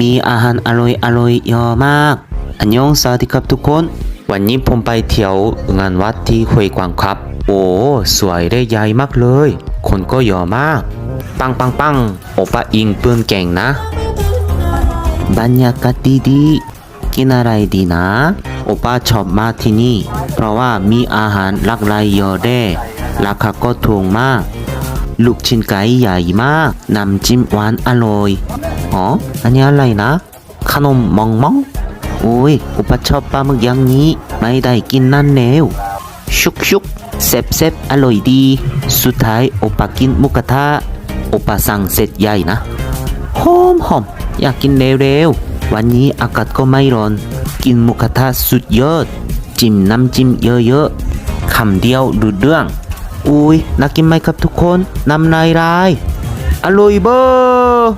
มีอาหารอร่อยอร่อยเยอะมาก อันยองสวัสดีครับทุกคน วันนี้ผมไปเที่ยวงานวัดที่ห้วยกวางครับ โอ้ สวยได้ใหญ่มากเลย คนก็เยอะมาก ปังปังปังโอปะอิงเปื้อนเก่งนะ บรรยากาศดีๆกินอะไรดีนะ โอป้าชอบมาที่นี่ เพราะว่ามีอาหารหลากหลายเยอะแด้ ราคาก็ถูกมาก ลูกชิ้นไก่ใหญ่มาก น้ำจิ้มหวานอร่อย อ๋อ อันนี้อะไรนะ ขนมมองมองโอ้ยโอป้าชอบปลาหมึกอย่างนี้ ไม่ได้กินนั่นแล้วชุกชุกเซบเซบอร่อยดี สุดท้ายโอปากินหมุกระทะโอปาสั่งเสร็จใหญ่นะหอมหอมอยากกินเร็วๆ วันนี้อากาศก็ไม่ร้อน กินหมุกระทะสุดยอด จิ้มน้ำจิ้มเยอะๆคำเดียวดูเรื่อง อุ้ยน่ากินไหมครับทุกคน น้ำนายราย อร่อยเบอร์